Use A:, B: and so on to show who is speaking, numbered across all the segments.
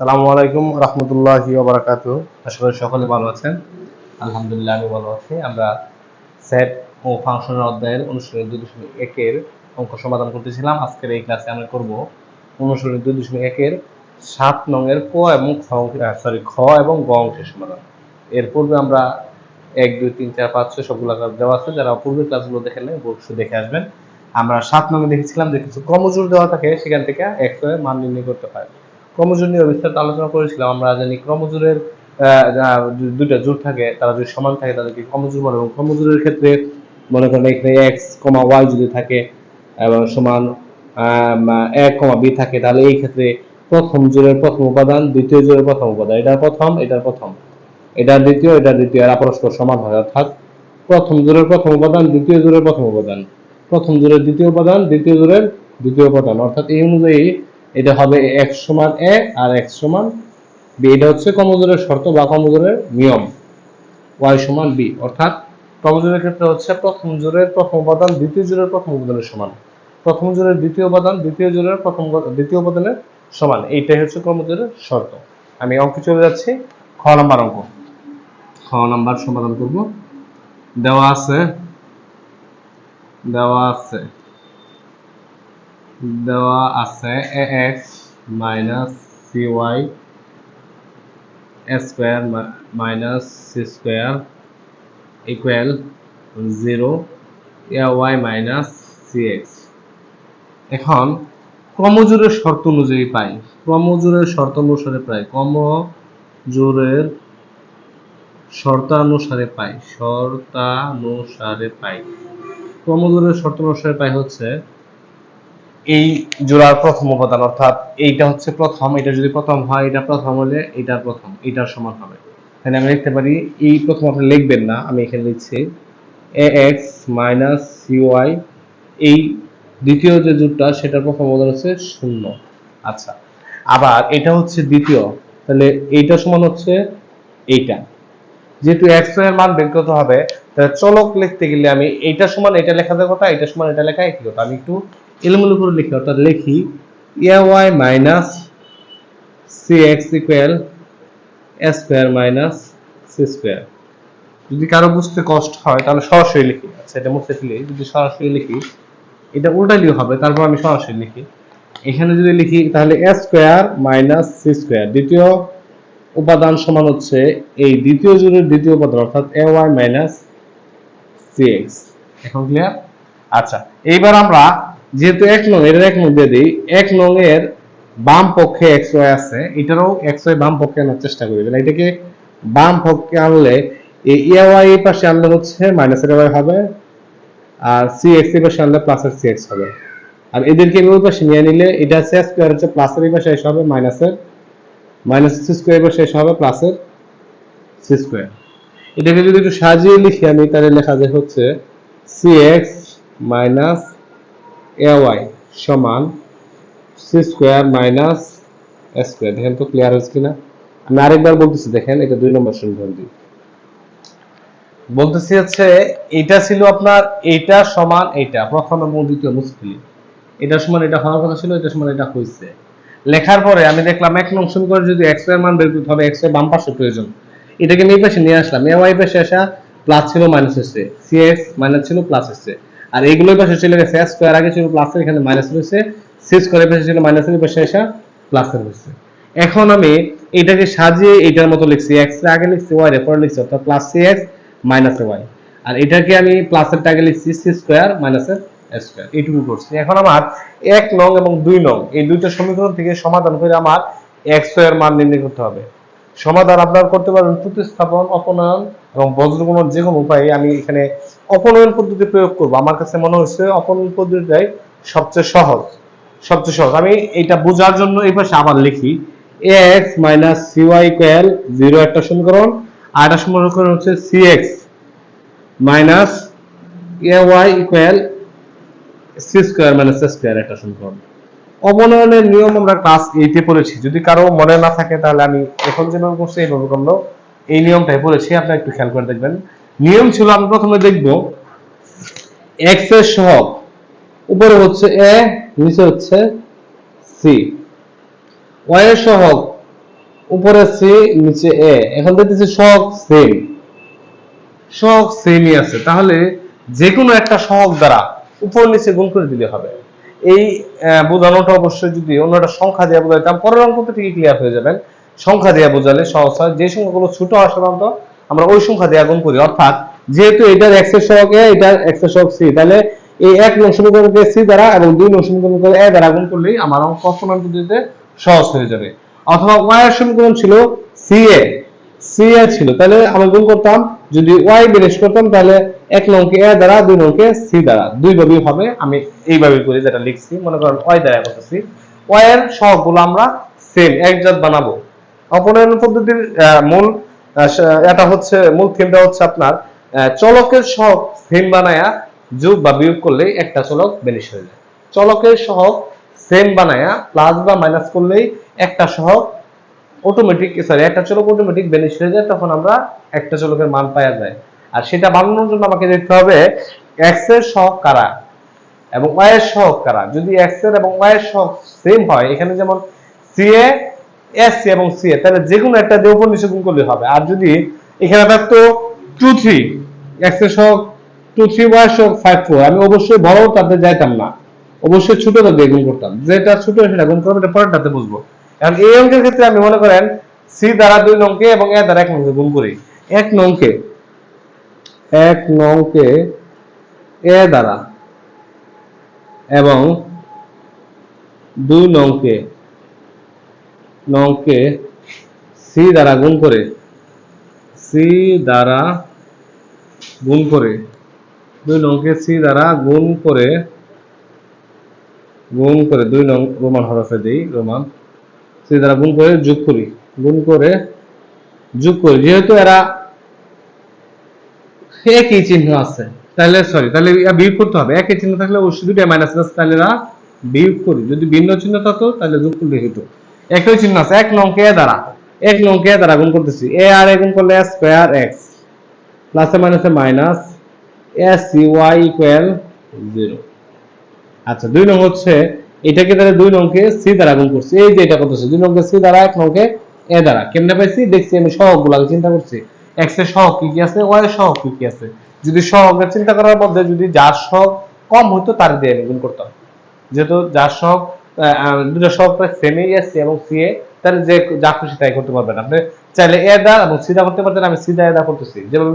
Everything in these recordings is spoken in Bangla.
A: সালামু আলাইকুম রহমতুল্লাহি ওবরাকাত আশা সকলে ভালো আছেন। আলহামদুলিল্লাহ আমি ভালো আছি। আমরা সেট ও ফাংশনের অধ্যায়ের অনুশীলনী দুই দশমিক একের অঙ্ক সমাধান করতেছিলাম। আজকের এই ক্লাসে আমরা করব অনুশীলনী দুই দশমিক একের সাত নংয়ের ক এবং খ সরি খ এবং গ অংশের সমাধান। এর পূর্বে আমরা এক, দুই, তিন, চার, পাঁচ, ছয় সবগুলো দেওয়া আছে। যারা পূর্বের ক্লাসগুলো দেখে নেন অবশ্যই দেখে আসবেন। আমরা সাত নঙ্গে দেখেছিলাম যে কিছু ক্রমজোর দেওয়া থাকে সেখান থেকে এর মান নির্ণয় করতে হয়। ক্রমজোর নিয়ে বিস্তারিত আলোচনা করেছিলাম, আমরা জানি ক্রমজোরের দুইটা জোর থাকে, তারা যদি সমান থাকে তাদেরকে ক্রমজোর বলে এবং ক্রমজোরের ক্ষেত্রে মনে করেন এখানে এক্স কমা ওয়াই যদি থাকে এবং সমান এক কমা বি থাকে, তাহলে এই ক্ষেত্রে প্রথম জোরের প্রথম উপাদান, দ্বিতীয় জোরের প্রথম উপাদান এটা প্রথম, এটার প্রথম। এটা দ্বিতীয় এটার দ্বিতীয় এরা পরস্পর সমান হয়, অর্থাৎ প্রথম জোরের প্রথম উপাদান, দ্বিতীয় জোরের প্রথম উপাদান। প্রথম জোরের দ্বিতীয় উপাদান, দ্বিতীয় জোরের দ্বিতীয় উপাদান, অর্থাৎ এই অনুযায়ী এটা হবে x সমান a আর x সমান b এটা হচ্ছে কমজোরের শর্ত বা কমজোরের নিয়ম। y সমান b অর্থাৎ কমজোরের ক্ষেত্রে হচ্ছে প্রথম জোরের প্রথম উপাদান দ্বিতীয় জোরের প্রথম উপাদানের সমান। প্রথম জোরের দ্বিতীয় উপাদান দ্বিতীয় জোরের প্রথম দ্বিতীয় উপাদানের সমান। এইটাই হচ্ছে কমজোরের শর্ত। আমি অঙ্কে চলে যাচ্ছি। খ নাম্বার অঙ্ক। খ নাম্বার সমাধান করব। দেওয়া আছে। দেওয়া আছে। দেওয়া আছে ax minus cy square minus C square equal zero Y minus CX এখন, ক্রমজোরের শর্ত অনুযায়ী পাই। ক্রমজোরের শর্ত অনুসারে পাই। ক্রমজোরের শর্তানুসারে পাই। শর্তানুসারে পাই। ক্রমজোরের শর্ত অনুসারে পাই হচ্ছে এই জোড়ার প্রথম উপাদান অর্থাৎ এইটা হচ্ছে প্রথম, এটা যদি প্রথম হয়, এটা প্রথম হলে এটা প্রথম এটার সমান হবে। তাহলে আমি লিখতে পারি, এই প্রথম আপনি লিখবেন না, আমি এখানে লিখছি এ এক্স মাইনাস সিওয়াই এই দ্বিতীয় যে জোড়টা, সেটার প্রথম উপাদান হচ্ছে শূন্য। আচ্ছা আবার এটা হচ্ছে দ্বিতীয়, তাহলে এইটা সমান হচ্ছে এইটা। যেহেতু এক্সের মান বের করতে হবে, তাহলে চলক লিখতে গেলে আমি এইটা সমান, এটা লেখার কথা এটা সমান, এটা লেখা একই কথা। আমি একটু এলোমেলো করে লিখি, অর্থাৎ লিখি, A Y minus C X equal square minus C square. যদি কারও বুঝতে কষ্ট হয়, তাহলে সরাসরি লিখি। আচ্ছা এটা মুছে ফেলি, যদি সরাসরি লিখি, এটা উল্টালেও হবে, তারপর আমি সরাসরি লিখি। এখানে যদি লিখি, তাহলে স্কোয়ার মাইনাস সি স্কোয়ার, দ্বিতীয় উপাদান সমান হচ্ছে এই দ্বিতীয় জোড়ের দ্বিতীয় উপাদান, অর্থাৎ A Y minus C X. এখন ক্লিয়ার আচ্ছা এইবার আমরা যেহেতু এক নং এর এক নং দিয়ে দিই, এক নং এর বাম পক্ষে এক্স ওয়াই আছে, এটারও এক্স ওয়াই বাম পক্ষে আনার চেষ্টা করি। তাহলে এটাকে বাম পক্ষে আনলে এই এ ওয়াই এই পাশে আনলে হচ্ছে মাইনাসের ওয়াই হবে, আর সি এক্স এই পাশে আনলে প্লাসের সি এক্স হবে। আর এদেরকে আমি ওই পাশে নিয়ে নিলে, এটা সি স্কোয়ার হচ্ছে প্লাসের এই পাশে এসে হবে মাইনাসের মাইনাস সি স্কোয়ার এবার শেষ হবে প্লাসের সি স্কোয়ার এটাকে যদি একটু সাজিয়ে লিখি আমি, তাহলে লেখা যায় হচ্ছে সি এক্স মাইনাস ওয়াই সমান সি স্কোয়ার মাইনাস স্কোয়ার দেখেন তো ক্লিয়ার হচ্ছে কিনা? আমি আরেকবার বলতেছি, দেখেন, এটা দুই নম্বর সমীকরণ দিই বলতেছি হচ্ছে, এটা ছিল আপনার এইটা সমান এইটা প্রথম এবং দ্বিতীয় মুশকিল এটা সমান এটা হওয়ার কথা ছিল, এটা সমান এটা হয়েছে লেখার পরে আমি দেখলাম এক নং সমীকরণ যদি এক্সের মান বের করতে হবে এক্সের বাম পাশে প্রয়োজন। এটাকে এই পাশে নিয়ে আসলাম। এ ওয়াই পাশে আসা প্লাস ছিল মাইনাস এসে সি এক্স মাইনাস ছিল প্লাস এসে আর এইগুলো পাশে চলে গেছে স্কোয়ার আগে ছিল প্লাসের এখানে মাইনাস রয়েছে সি স্কোয়ারের পাশে ছিল মাইনাসের পাশে আসা প্লাসের হয়েছে এখন আমি এটাকে সাজিয়ে এটার মতো লিখছি এক্সের আগে লিখছি ওয়াই এর পরে লিখছি, অর্থাৎ plus C X minus Y আর এটাকে আমি প্লাসের টাকে লিখছি সি স্কোয়ার মাইনাসের স্কোয়ার এইটুকু করছি। এখন আমার এক নং এবং দুই নং, এই দুইটা সমীকরণ থেকে সমাধান করে আমার এক্সের মান নির্ণয় করতে হবে। সমাধান আপনারা করতে পারেন প্রতিস্থাপন, অপনয়ন এবং বজ্রগুণন যে কোনো উপায়ে আমি এখানে অপনয়ন পদ্ধতি প্রয়োগ করব। আমার কাছে মনে হচ্ছে অপনয়ন পদ্ধতিটাই সবচেয়ে সহজ সবচেয়ে সহজ। আমি এটা বোঝার জন্য এই পাশে আবার লিখি, X minus CY equal zero একটা সমীকরণ, আর একটা সমীকরণ হচ্ছে CX minus A Y equal C square minus square একটা সমীকরণ। অবনয়নের নিয়ম আমরা ক্লাস এইটে পড়েছি। যদি কারও মনে না থাকে তাহলে আমি এখন যেভাবে করছি, এইভাবে করল এই নিয়মটাই পড়েছি আপনারা একটু খেয়াল করে দেখবেন। নিয়ম ছিল আমি প্রথমে দেখব এক্সের সহগ উপরে হচ্ছে এ নিচে হচ্ছে সি ওয়াই এর সহগ উপরে সি নিচে এ এখন দেখতেছি সহগ সেম সহগ সেমই আছে। তাহলে যে কোনো একটা সহগ দ্বারা উপর নিচে গুণ করে দিলে হবে। এই আহ, বোঝানোটা অবশ্যই যদি অন্য একটা সংখ্যা দিয়ে বোঝাইতাম পরের অঙ্ক তো ঠিকই ক্লিয়ার হয়ে যাবেন। সংখ্যা দিয়ে বোঝালে সহজ হয়। যে সংখ্যাগুলো ছোট হয় সাধারণত আমরা ওই সংখ্যা দিয়ে গুণ করি। অর্থাৎ যেহেতু এটার এক্সের সহগ এ এটার এক্সের সহগ সি তাহলে এই এক নং সমীকরণকে সি দ্বারা এবং দুই নং সমীকরণকে এ দ্বারা গুণ করলেই আমার অঙ্ক অপূর্ণাঙ্ক পদ্ধতিতে সহজ হয়ে যাবে। অথবা ওয়াই এর সমীকরণ ছিল সি এ সি এ ছিল। তাহলে আমরা গুণ করতাম, যদি ওয়াই বিরেশ করতাম, তাহলে এক নংকে এ দ্বারা, দুই নংকে সি দ্বারা। দুই ভাবেই হবে। আমি এইভাবে করি যেটা লিখছি, মনে করেন ওয়াই দ্বারা করতেছি। ওয়াই এর সহগগুলো আমরা সেম একজাত বানাবো। অপনয়ন পদ্ধতির মূল এটা হচ্ছে, মূল থিমটা হচ্ছে আপনার চলকের সহগ সেম বানায়া যোগ বা বিয়োগ করলেই একটা চলক বেনিশ হয়ে যায়। চলকের সহগ সেম বানায়া প্লাস বা মাইনাস করলেই একটা সহগ অটোমেটিক সরি একটা চলক অটোমেটিক বেনিশ হয়ে যায়, তখন আমরা একটা চলকের মান পাওয়া যায়। আর সেটা বানানোর জন্য আমাকে দেখতে হবে এক্সের সহগ কারা এবং y এর সহগ কারা। যদি x এর এবং y এর সহগ সেম হয়, এখানে যেমন CA SC এবং CA তাহলে যে কোনো একটা দিয়ে উপর নিচে গুণ করলে হবে। আর যদি এখানে থাকতো 2 3 x এর 2 3 y এর সহগ 5 4 আমি অবশ্যই বড় তাতে যাইতাম না। অবশ্যই ছোটটা দিয়ে গুণ করতাম। যেটা ছোট সেটা গুণ করব এটা পরেরটাতে বুঝব। এখন এই অঙ্কের ক্ষেত্রে আমি মনে করেন c দ্বারা দুই নংকে এবং a দ্বারা এক নংকে গুণ করি। এক নংকে এক নংকে a দ্বারা এবং দুই নংকে নংকে সি দ্বারা গুণ করে, সি দ্বারা গুণ করে, দুই নংকে সি দ্বারা গুণ করে গুণ করে, দুই নং রোমান হরফে দেই রোমান, সি দ্বারা গুণ করে যোগ করি, গুণ করে যোগ করি, যেহেতু এরা একই চিহ্ন আছে, তাহলে সরি তাহলে বিয়োগ করতে হবে, একই চিহ্ন থাকলে অবশ্যই দুটো মাইনাস আছে, তাহলে এরা বিয়োগ করি, যদি ভিন্ন চিহ্ন থাকতো তাহলে যোগ করলে হতো একই চিহ্ন আছে, এক নং কে দ্বারা। এক নং কে দ্বারা গুণ করতেছি। এ আর এ গুণ করলে স্কয়ার এক্স। প্লাসে মাইনাসে minus S Y equal zero আচ্ছা দুই নং হচ্ছে এটাকে তাহলে দুই নংকে সি দ্বারা গুণ করছি। এই যে এটা করতেছি, দুই নংকে সি দ্বারা, এক নংকে এ দ্বারা। কেমনে পাইছি? দেখছি আমি সহগ গুলাকে চিন্তা করছি। এক্সের সহগ কি কি আছে? ওয়াই এর সহগ কি কি আছে? যদি সহগের চিন্তা করার মধ্যে যদি যার সহগ কম হতো তার দিয়ে আমি গুণ করতাম। যেহেতু যার সহগ দুটো সেমই এবং তাহলে যে যা খুশি তাই করতে পারবেন। আপনি চাইলে এবং করতে পারতেন, আমি করতেছি। যেভাবে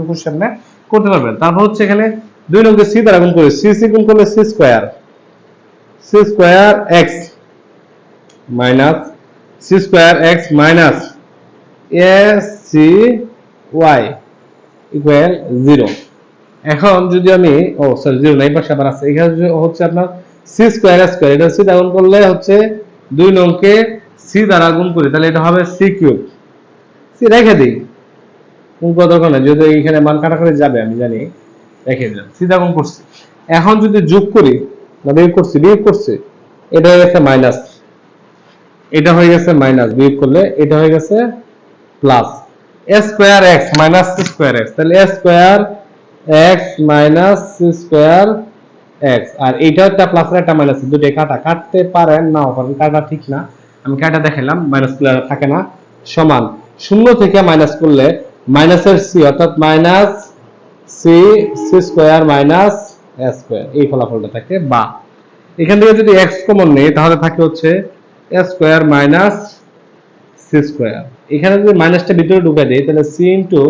A: করতে পারবেন। তারপর হচ্ছে এখানে দুই নংকে সি দ্বারা গুণ সি সি গুণ করলে C square C square X minus C square X minus A C Y equal zero এখন যদি আমি, ও সরি জিরো নাই পাশে আবার আছে। এখানে হচ্ছে আপনার সি স্কোয়ার স্কোয়ার এটা সি দ্বারা করলে হচ্ছে দুই নংকে সি দ্বারা গুণ করি, তাহলে এটা হবে সি কিউব সি রেখে দিই। গুণ করা দরকার নেই যদি এখানে মান কাটাকাটি যাবে, আমি জানি। রেখে দিলাম সি দ্বারা গুণ করছি। এখন যদি যোগ করি না বিয়োগ করছি বিয়োগ করছি, এটা হয়ে গেছে মাইনাস এটা হয়ে গেছে মাইনাস বিয়োগ করলে এটা হয়ে গেছে plus square X minus square X তাহলে square X minus square X আর এইটা একটা প্লাস আর একটা মাইনাস দুটো কাটা। কাটতে পারেন, নাও পারেন কাটা ঠিক না। আমি কাটা দেখালাম মাইনাস করলে থাকে না, সমান। শূন্য থেকে মাইনাস করলে মাইনাসের সি অর্থাৎ minus C C square minus square এই ফলাফলটা থাকে বা। এখান থেকে যদি এক্স কমন নেই, তাহলে থাকে হচ্ছে স্কোয়ার মাইনাস সি স্কোয়ার এখানে যদি মাইনাসটা ভিতরে ঢুকে দেই, তাহলে সি ইন্টু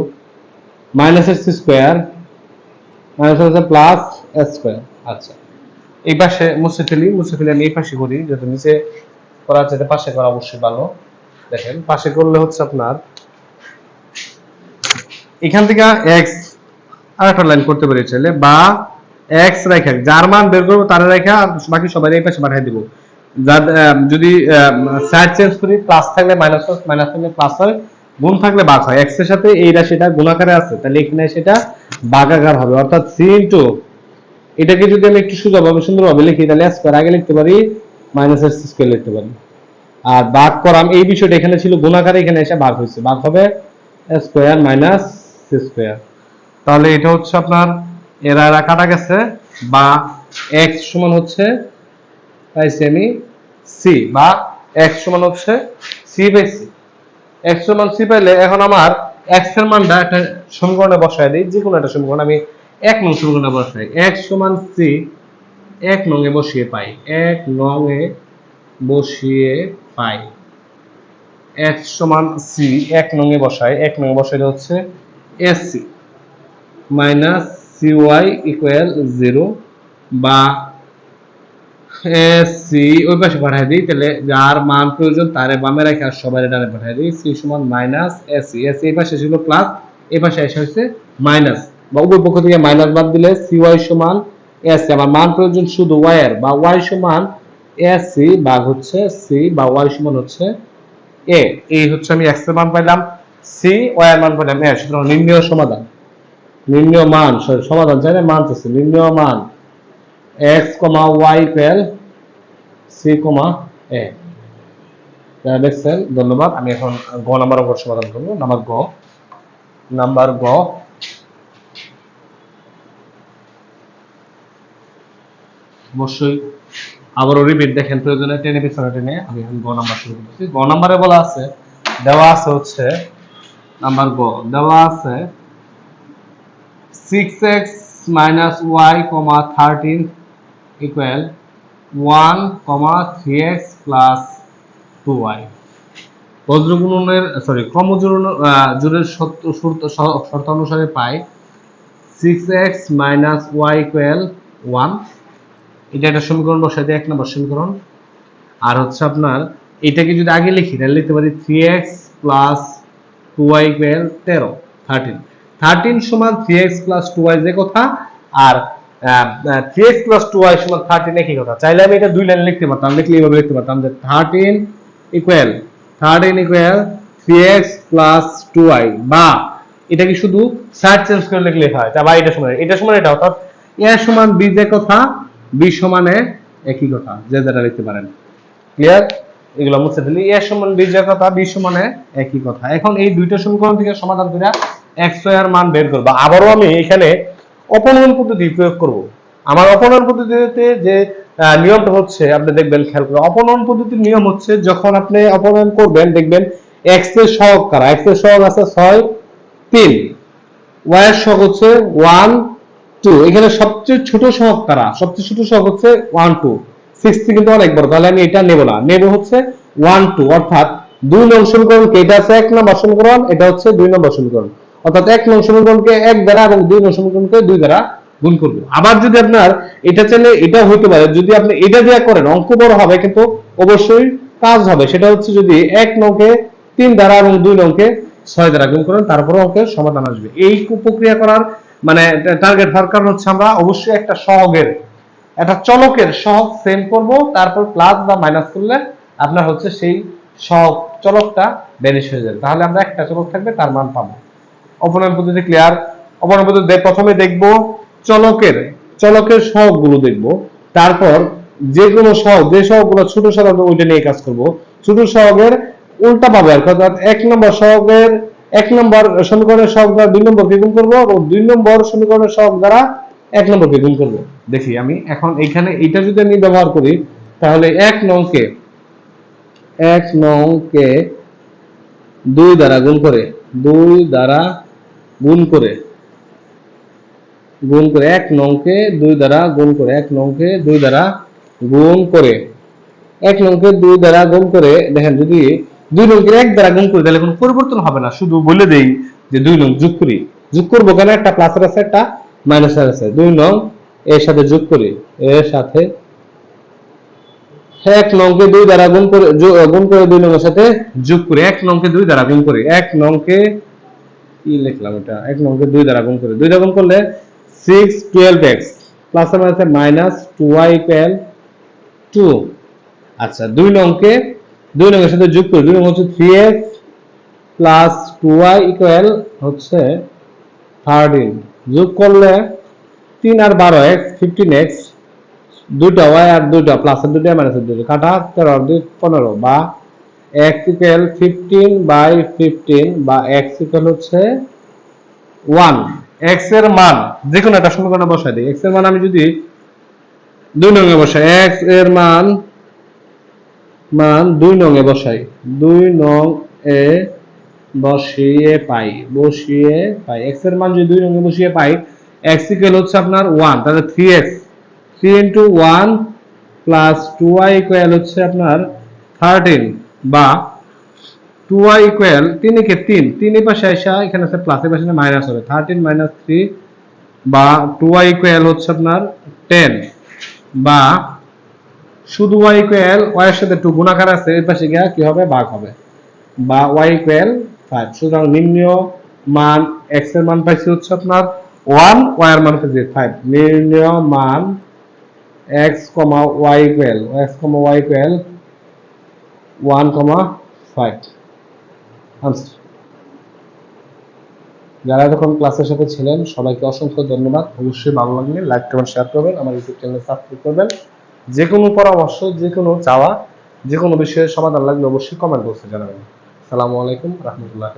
A: মাইনাসের C square minus plus square আচ্ছা। এই পাশে মুছে ফেলি মুছে ফেলে আমি এই পাশে করি, যেহেতু নিচে করা যেতে পাশে করা অবশ্যই ভালো। দেখেন, পাশে করলে হচ্ছে আপনার, এখান থেকে এক্স আরেকটা লাইন করতে পারি বা এক্স রেখা, যার মান বের করব তার রেখা, আর বাকি সবাই এই পাশে পাঠিয়ে দিব। যদি চেঞ্জ করি প্লাস থাকলে মাইনাস মাইনাস থাকলে প্লাস হয়, গুণ থাকলে ভাগ হয়। সাথে এই রাশিটা গুণাকারে আছে, তাহলে এখানে সেটা ভাগাকার হবে। অর্থাৎ সি ইন্টু এটাকে যদি আমি একটু সুন্দরভাবে সুন্দরভাবে লিখি, তাহলে স্কোয়ার আগে লিখতে পারি মাইনাস মাইনাসের স্কোয়ার লিখতে পারি। আর ভাগ করাম, এই বিষয়টা এখানে ছিল, গুণাকারে এখানে এসে ভাগ হয়েছে। ভাগ হবে স্কোয়ার মাইনাস স্কোয়ার তাহলে এটা হচ্ছে আপনার, এরা এরা কাটা গেছে, বা এক্স সমান হচ্ছে, পাইছি আমি সি বা এক্স সমান হচ্ছে সি বাই সি এক্স সমান সি পাইলে এখন আমার এক্সের মানটা একটা সমীকরণে বসায় দিই যে কোনো একটা সমীকরণ আমি এক নং সমীকরণে বসাই এক সমান সি, এক নং বসিয়ে পাই। এক নং বসিয়ে পাই। এক সমান সি, এক নং এ বসাই। এক নং এ বসাইলে হচ্ছে S minus C Y equal zero বা সি। ওই পাশে পাঠিয়ে দিই, তাহলে যার মান প্রয়োজন তারে বামে রেখে আর সবাই ডানে পাঠিয়ে দিই। সি সমান মাইনাস এস সি। এস এই পাশে ছিল প্লাস এই পাশে এসে হচ্ছে মাইনাস। উভয় পক্ষ থেকে মাইনাস বাদ দিলে সি ওয়াই সমান এস আমার মান প্রয়োজন শুধু ওয়াই এর, বা ওয়াই সমান এস সি ভাগ হচ্ছে সি বা ওয়াই সমান হচ্ছে এ এই হচ্ছে আমি এক্সের মান পাইলাম সি ওয়াই এর মান পাইলাম এ সুতরাং নির্ণয় সমাধান। নির্ণয় মান সমাধান চাই না, মান চাইছে। নির্ণয় মান X comma Y equal C comma A দেখছেন ধন্যবাদ। আমি এখন গ নাম্বার উপর সমাধান করব। নাম্বার গ। নাম্বার গ। অবশ্যই। আবারও রিপিট দেখেন, প্রয়োজনে টেনে পিছনে টেনে আমি এখন গ নাম্বার শুরু করতেছি। গ নাম্বারে বলা আছে, দেওয়া আছে হচ্ছে নাম্বার গ। দেওয়া আছে six X minus Y comma thirteen equal one comma three X plus two Y বজ্রগুণনের sorry ক্রমজোড়ন জোরের শর্ত অনুসারে পাই six X minus Y equal one এটা একটা সমীকরণ বসাই দিই, এক নম্বর সমীকরণ। আর হচ্ছে আপনার, এটাকে যদি আগে লিখি, তাহলে লিখতে পারি three X plus two Y equal তেরো থার্টিন থার্টিন সমান three X plus two Y যে কথা, আর three X plus two Y সমান থার্টিন একই কথা। চাইলে আমি এটা দুই লাইন লিখতে পারতাম, লিখলে এইভাবে লিখতে পারতাম যে thirteen equal thirteen equal three X plus two Y বা, এটা কি শুধু সাইড চেঞ্জ করে লিখলে হয়? বা, এটা সমান এটা সমান এটা, অর্থাৎ এ সমান বি যে কথা বি সমানে একই কথা, যে যেটা লিখতে পারেন। ক্লিয়ার এগুলো মুছে ফেলি। এ সমান বি যে কথা বি সমানে একই কথা। এখন এই দুইটা সমীকরণ থেকে সমাধান করে এক্সের মান বের করব। আবারও আমি এখানে অপনয়ন পদ্ধতি প্রয়োগ করব। আমার অপনয়ন পদ্ধতিতে যে নিয়মটা হচ্ছে, আপনি দেখবেন, খেয়াল করে অপনয়ন পদ্ধতির নিয়ম হচ্ছে, যখন আপনি অপনয়ন করবেন, দেখবেন এক্সের সহগ কারা? এক্সের সহগ আছে ছয়, তিন। ওয়াই এর হচ্ছে ওয়ান টু এখানে সবচেয়ে ছোট সহগ তারা সবচেয়ে ছোট সহগ হচ্ছে ওয়ান টু সিক্সটি কিন্তু অনেক বড়, তাহলে আমি এটা নেব না। নেব হচ্ছে ওয়ান টু অর্থাৎ দুই নং সমীকরণকে এটা আছে এক নম্বর সমীকরণ, এটা হচ্ছে দুই নম্বর সমীকরণ। অর্থাৎ এক নং সমীকরণকে এক দ্বারা এবং দুই নং সমীকরণকে দুই দ্বারা গুণ করব। আবার যদি আপনার এটা চাইলে এটা হইতে পারে, যদি আপনি এটা দিয়ে করেন, অঙ্ক বড় হবে কিন্তু অবশ্যই কাজ হবে। সেটা হচ্ছে যদি এক নংকে তিন দ্বারা এবং দুই নংকে ছয় দ্বারা গুণ করেন তারপরে অঙ্কের সমাধান আসবে। এই প্রক্রিয়া করার মানে টার্গেট হওয়ার কারণ হচ্ছে আমরা অবশ্যই একটা সহগের, একটা চলকের সহগ সেম করব, তারপর প্লাস বা মাইনাস করলে আপনার হচ্ছে সেই সহগ, চলকটা ভ্যানিশ হয়ে যাবে। তাহলে আমরা একটা চলক থাকবে, তার মান পাবো। অপনয়ন পদ্ধতি ক্লিয়ার অপনয়ন পদ্ধতি প্রথমে দেখব চলকের চলকের সহগগুলো দেখব। তারপর যে কোনো সহগ, যে সহগগুলো ছোট সহগ, ওইটা নিয়ে কাজ করব। ছোট সহগের উল্টা পাবে অর্থাৎ এক নম্বর সহগের এক নম্বর সমীকরণের সহগ দ্বারা দুই নম্বরকে গুণ করব এবং দুই নম্বর সমীকরণের সহগ দ্বারা এক নম্বরকে গুণ করব। দেখি আমি এখন এখানে এটা যদি আমি ব্যবহার করি, তাহলে এক নংকে এক নংকে দুই দ্বারা গুণ করে, দুই দ্বারা গুণ করে গুণ করে এক নংকে দুই দ্বারা গুণ করে, এক নংকে দুই দ্বারা গুণ করে, এক নংকে দুই দ্বারা গুণ করে, দেখেন যদি দুই নংকে এক দ্বারা গুণ করি, তাহলে কোনো পরিবর্তন হবে না। শুধু বলে দেই যে দুই নং যোগ করি। যোগ করব কেন? একটা প্লাসের আছে, একটা মাইনাসের আছে। দুই নং এর সাথে যোগ করি। এর সাথে এক নংকে দুই দ্বারা গুণ করে গুণ করে দুই নংয়ের সাথে যোগ করি। এক নংকে দুই দ্বারা গুণ করি। এক নংকে কি লিখলাম এটা? এক নংকে দুই দ্বারা গুণ করি। দুই দ্বারা গুণ করলে সিক্স টুয়েলভ এক্স প্লাস মাইনাসে মাইনাস টু ওয়াই টু আচ্ছা দুই নংকে দুই নংয়ের সাথে যোগ করি দুই নং হচ্ছে three X plus two Y equal হচ্ছে থার্টিন যোগ করলে তিন আর বারো এক্স ফিফটিন এক্স দুইটা ওয়াই আর দুইটা প্লাসের দুইটা মাইনাসের দুইটা, কাটা তেরো দুই, পনেরো বা X equal fifteen by fifteen বা এক্স ইকুয়াল হচ্ছে ওয়ান এক্সের মান যে কোনো একটা সমীকরণে বসাই দিই। এক্সের মান আমি যদি দুই নঙে বসাই এক্সের মান মান দুই নঙে বসাই। দুই নং এ বসিয়ে পাই বসিয়ে পাই। এক্সের মান যদি দুই রঙে বসিয়ে পাই এক্স ইকুয়াল হচ্ছে আপনার ওয়ান তাহলে three X three into one plus two Y equal হচ্ছে আপনার থার্টিন বা টু ওয়াই ইকুয়াল তিন কে তিন। তিন এই পাশে আসা এখানে আছে প্লাস এর পাশে মাইনাস হবে। থার্টিন মাইনাস থ্রি বা টু ওয়াই ইকুয়াল হচ্ছে আপনার টেন বা শুধু ওয়াই ইকুয়াল ওয়াই এর সাথে টু গুণাকার আছে, এর পাশে গিয়া কি হবে? ভাগ হবে। বা ওয়াই ইকুয়াল ফাইভ সুতরাং নিম্ন মান এক্সের মান পাইছি হচ্ছে আপনার ওয়ান ওয়াই এর মান পাইছি ফাইভ নিম্ন মান X comma Y equal X comma Y equal one comma five answer যারা এতক্ষণ ক্লাসের সাথে ছিলেন, সবাইকে অসংখ্য ধন্যবাদ। অবশ্যই ভালো লাগলে লাইক কমেন্ট শেয়ার করবেন। আমার ইউটিউব চ্যানেল সাবস্ক্রাইব করবেন। যে কোনো পরামর্শ যে কোনো চাওয়া যে কোনো বিষয়ে সমাধান লাগলে অবশ্যই কমেন্ট বক্সে জানাবেন। সালামু আলাইকুম, রহমতুল্লাহ